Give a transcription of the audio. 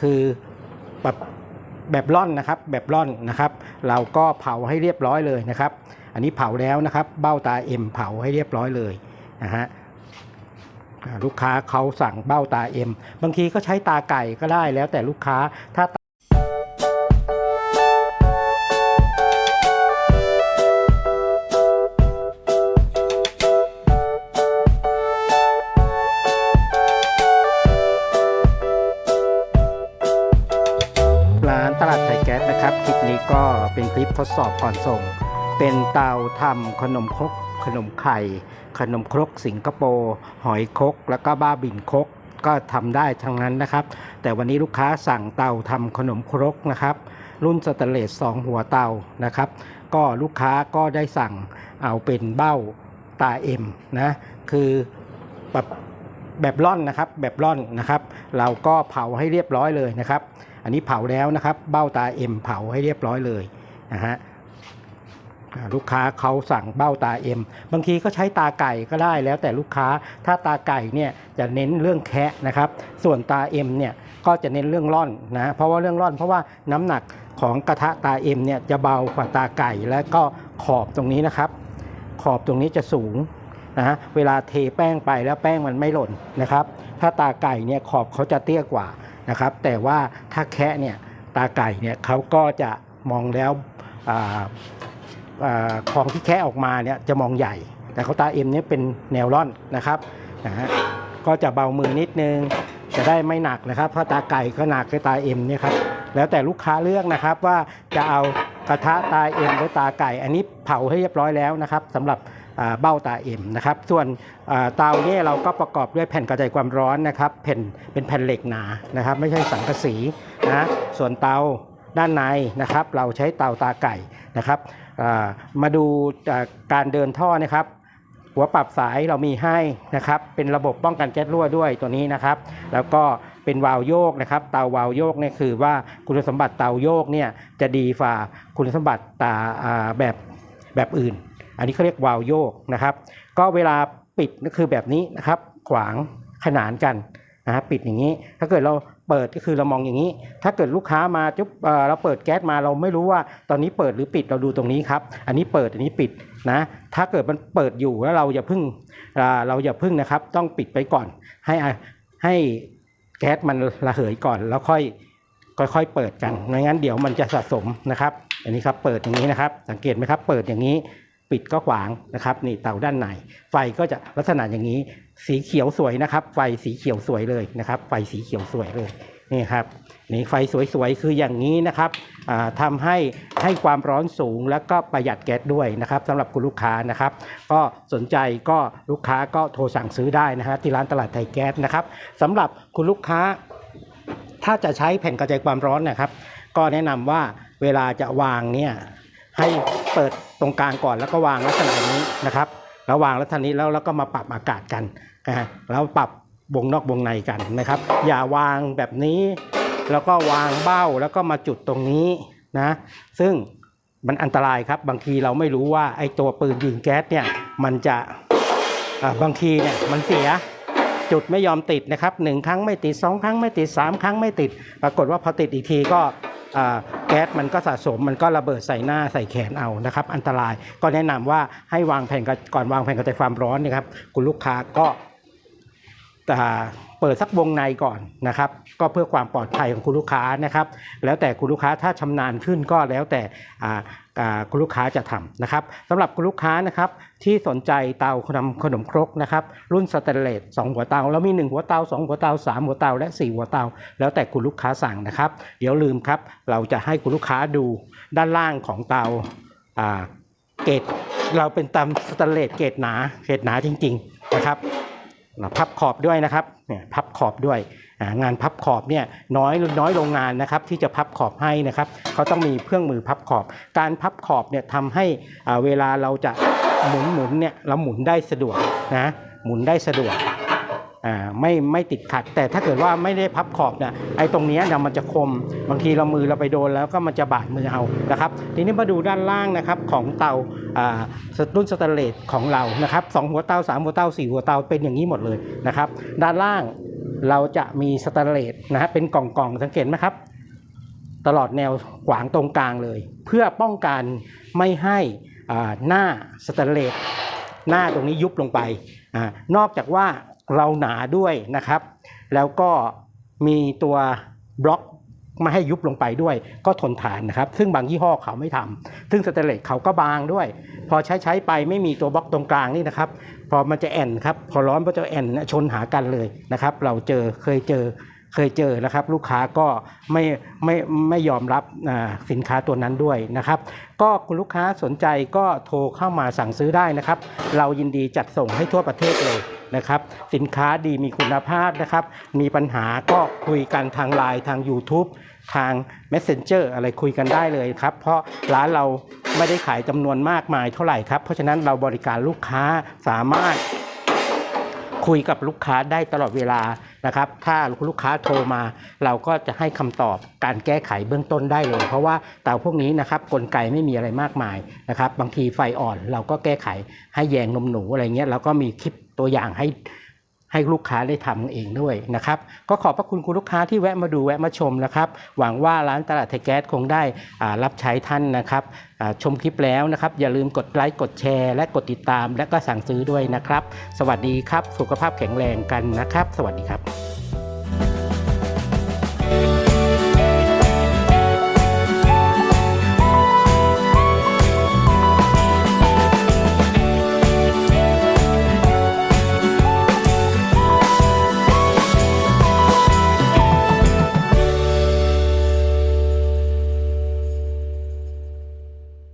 คือแบบแบบร่อนนะครับ แบบร่อนนะครับ เราก็เผาให้เรียบร้อยเลยนะครับ อันนี้เผาแล้วนะครับ เบ้าตาเอ็มเผาให้เรียบร้อยเลยนะฮะลูกค้าเขาสั่งเบ้าตาเอ็มบางทีก็ใช้ตาไก่ก็ได้แล้วแต่ลูกค้าถ้า เป็นคลิปทดสอบก่อนส่ง เป็นเตาทำขนมครก ขนมไข่ ขนมครกสิงคโปร์หอยครก แล้วก็บ้าบินครกก็ทำได้ทั้งนั้นนะครับ แต่วันนี้ลูกค้าสั่งเตาทำขนมครกนะครับ รุ่นสแตเลส2หัวเตานะครับ ก็ลูกค้าก็ได้สั่งเอาเป็นเบ้าตาเอ็มนะคือแบบแบบร่อนนะครับแบบร่อนนะครับ เราก็เผาให้เรียบร้อยเลยนะครับ อันนี้เผาแล้วนะครับ เบ้าตาเอ็มเผาให้เรียบร้อยเลย นะฮะลูกค้าเขาสั่งเบ้าตาเอ็มบางทีก็ใช้ตาไก่ก็ได้แล้วแต่ลูกค้าถ้าตาไก่เนี่ยจะเน้นเรื่องแคะนะครับ ส่วนตาเอ็มเนี่ยก็จะเน้นเรื่องร่อนนะเพราะว่าเรื่องร่อน เพราะว่าน้ำหนักของกระทะตาเอ็มเนี่ยจะเบากว่าตาไก่และก็ขอบตรงนี้นะครับ ขอบตรงนี้จะสูงนะฮะเวลาเทแป้งไปแล้วแป้งมันไม่หล่นนะครับ ถ้าตาไก่เนี่ยขอบเขาจะเตี้ยกว่านะครับ แต่ว่าถ้าแคะเนี่ยตาไก่เนี่ยเขาก็จะ มองแล้วอ่าอ่าของที่แคะออกมาเนี่ยจะมองใหญ่ แต่เขาตาเอ็มเนี่ยเป็นแนวร่อนนะครับนะฮะก็จะเบามือนิดนึงจะได้ไม่หนักนะครับเพราะตาไก่ก็หนักกับตาเอ็มเนี่ยครับแล้วแต่ลูกค้าเลือกนะครับว่าจะเอากระทะตาเอ็มหรือตาไก่ อันนี้เผาให้เรียบร้อยแล้วนะครับสำหรับเบ้าตาเอ็มนะครับส่วนเตาเนี่ยเราก็ประกอบด้วยแผ่นกระจายความร้อนนะครับแผ่นเป็นแผ่นเหล็กหนานะครับ ไม่ใช่สังกะสีนะส่วนเตา ด้านในนะครับ เราใช้เตาตาไก่นะครับมาดูการเดินท่อนะครับ หัวปรับสายเรามีให้นะครับ เป็นระบบป้องกันแก๊สรั่วด้วยตัวนี้นะครับ แล้วก็เป็นวาล์วโยกนะครับ เตาวาล์วโยกนี่คือว่าคุณสมบัติเตาโยกเนี่ยจะดีฝ่าคุณสมบัติตาอ่าแบบแบบอื่น อันนี้เขาเรียกวาล์วโยกนะครับ ก็เวลาปิดก็คือแบบนี้นะครับ ขวางขนานกัน นะฮะปิดอย่างนี้ ถ้าเกิดเราเปิดก็คือเรามองอย่างนี้ ถ้าเกิดลูกค้ามาจุ๊บเราเปิดแก๊สมาเราไม่รู้ว่าตอนนี้เปิดหรือปิดเราดูตรงนี้ครับ อันนี้เปิดอันนี้ปิดนะถ้าเกิดมันเปิดอยู่แล้วเราอย่าพึ่งเราอย่าพึ่งนะครับ ต้องปิดไปก่อน ให้ให้แก๊สมันระเหยก่อนแล้วค่อยค่อยๆเปิดกันไม่งั้นเดี๋ยวมันจะสะสมนะครับ อันนี้ครับเปิดอย่างนี้นะครับ สังเกตไหมครับ เปิดอย่างนี้ ปิดก็ขวางนะครับนี่เตาด้านในไฟก็จะลักษณะอย่างนี้ สีเขียวสวยนะครับ ไฟสีเขียวสวยเลยนะครับ ไฟสีเขียวสวยเลยนี่ครับนี่ไฟสวยๆคืออย่างนี้นะครับอ่าทำให้ให้ความร้อนสูงแล้วก็ประหยัดแก๊สด้วยนะครับสำหรับคุณลูกค้านะครับ ก็สนใจก็ลูกค้าก็โทรสั่งซื้อได้นะฮะที่ร้านตลาดไทยแก๊สนะครับสำหรับคุณลูกค้า ถ้าจะใช้แผ่นกระจายความร้อนนะครับ ก็แนะนำว่าเวลาจะวางเนี่ยให้เปิด ตรงกลางก่อนแล้วก็วางลักษณะนี้นะครับแล้ววางลักษณะนี้แล้วแล้วก็มาปรับอากาศกันนะฮะแล้วปรับวงนอกวงในกันนะครับ อย่าวางแบบนี้ แล้วก็วางเบ้าแล้วก็มาจุดตรงนี้นะซึ่งมันอันตรายครับบางทีเราไม่รู้ว่าไอ้ตัวปืนยิงแก๊สเนี่ยมันจะอ่าบางทีเนี่ยมันเสียจุดไม่ยอมติดนะครับหนึ่งครั้งไม่ติดสองครั้งไม่ติดสามครั้งไม่ติด ปรากฏว่าพอติดอีกทีก็ แก๊สมันก็สะสมมันก็ระเบิดใส่หน้าใส่แขนเอานะครับ อันตรายก็แนะนำว่าให้วางแผ่นก่อนวางแผ่นกระจายความร้อนนะครับ คุณลูกค้าก็ เปิดสักวงในก่อนนะครับ ก็เพื่อความปลอดภัยของคุณลูกค้านะครับ แล้วแต่คุณลูกค้าถ้าชำนาญขึ้นก็แล้วแต่คุณลูกค้าจะทำนะครับสำหรับคุณลูกค้านะครับที่สนใจเตาทำขนมครกนะครับรุ่นสแตนเลส2หัวเตาแล้วมี 1 หัวเตา 2 หัวเตา 3 หัวเตา และ 4 หัวเตา แล้วแต่คุณลูกค้าสั่งนะครับ เดี๋ยวลืมครับ เราจะให้คุณลูกค้าดูด้านล่างของเตาเกรดเราเป็นตามสแตนเลสเกรดหนาเกรดหนาจริง ๆ นะครับ พับขอบด้วยนะครับเนี่ยพับขอบด้วยงานพับขอบเนี่ยน้อยน้อยโรงงานนะครับที่จะพับขอบให้นะครับเขาต้องมีเครื่องมือพับขอบ การพับขอบเนี่ยทำให้เวลาเราจะหมุนหมุนเนี่ยเราหมุนได้สะดวกนะหมุนได้สะดวก ไม่ไม่ติดขัด แต่ถ้าเกิดว่าไม่ได้พับขอบเนี่ยไอ้ตรงนี้เนี่ยมันจะคมบางทีเรามือเราไปโดนแล้วก็มันจะบาดมือเอานะครับ ทีนี้มาดูด้านล่างนะครับของเตาอ่ารุ่นสแตนเลสของเรานะครับสองหัวเตาสามหัวเตาสี่หัวเตาเป็นอย่างนี้หมดเลยนะครับด้านล่างเราจะมีสแตนเลสนะฮะเป็นกล่องๆสังเกตไหมครับตลอดแนวขวางตรงกลางเลย เพื่อป้องกันไม่ให้อ่าหน้าสแตนเลสหน้าตรงนี้ยุบลงไปอนอกจากว่า เราหนาด้วยนะครับ แล้วก็มีตัวบล็อกไม่ให้ยุบลงไปด้วยก็ทนทานนะครับ ซึ่งบางยี่ห้อเขาไม่ทำซึ่งสเตเลตเขาก็บางด้วย พอใช้ใช้ไปไม่มีตัวบล็อกตรงกลางนี่นะครับ พอมันจะแอนครับ พอร้อนมันจะแอนชนหากันเลยนะครับ เราเจอเคยเจอ เคยเจอนะครับ ลูกค้าก็ไม่ไม่ไม่ยอมรับสินค้าตัวนั้นด้วยนะครับ ก็คุณลูกค้าสนใจก็โทรเข้ามาสั่งซื้อได้นะครับ เรายินดีจัดส่งให้ทั่วประเทศเลยนะครับสินค้าดีมีคุณภาพนะครับ มีปัญหาก็คุยกันทางไลน์ทาง YouTube ทาง Messenger อะไรคุยกันได้เลยครับ เพราะร้านเราไม่ได้ขายจำนวนมากมายเท่าไหร่ครับ เพราะฉะนั้นเราบริการลูกค้าสามารถ คุยกับลูกค้าได้ตลอดเวลานะครับ ถ้าลูกค้าโทรมา เราก็จะให้คำตอบการแก้ไขเบื้องต้นได้เลย เพราะว่าเต่าพวกนี้นะครับกลไกไม่มีอะไรมากมายนะครับ บางทีไฟอ่อนเราก็แก้ไขให้แยงนมหนูอะไรเงี้ยเราก็มีคลิปตัวอย่างให้ ให้ลูกค้าได้ทำเองด้วยนะครับ ก็ขอบพระคุณคุณลูกค้าที่แวะมาดูแวะมาชมนะครับ หวังว่าร้านตลาดไทยแก๊สคงได้รับใช้ท่านนะครับชมคลิปแล้วนะครับ อย่าลืมกดไลค์กดแชร์ และกดติดตาม และก็สั่งซื้อด้วยนะครับ สวัสดีครับ สุขภาพแข็งแรงกันนะครับ สวัสดีครับ